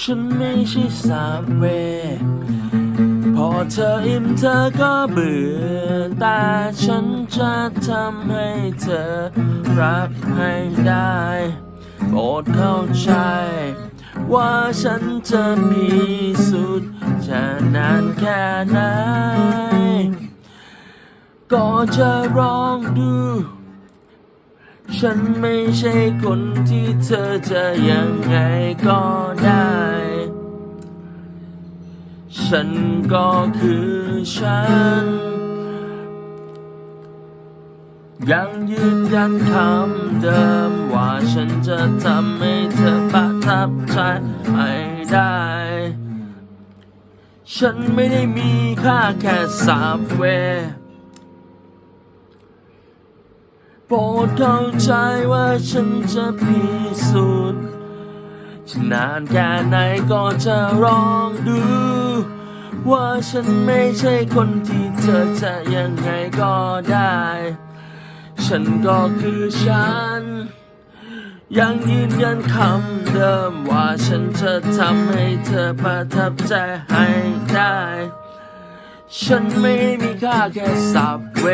ฉันไม่ใช่สามเว พอเธออิ่มเธอก็เบื่อ แต่ฉันจะทำให้เธอรับให้ได้โปรดเข้าใจ ว่าฉันจะพิสูจน์จะนานแค่ไหน ก็จะลองดูฉันไม่ใช่คนที่เธอจะยังไงก็ได้ ฉันก็คือฉัน ยังยืนยันคำเดิม ว่าฉันจะทำให้เธอประทับใจให้ได้ ฉันไม่ได้มีค่าแค่สามเวย์โปรดเข้าใจว่าฉันจะพิสูจน์นานแค่ไหนก็จะลองดู ว่าฉันไม่ใช่คนที่เธอจะยังไงก็ได้ ฉันก็คือฉัน ยังยืนยันคำเดิมว่าฉันจะทำให้เธอประทับใจให้ได้ ฉันไม่มีค่าแค่สับเว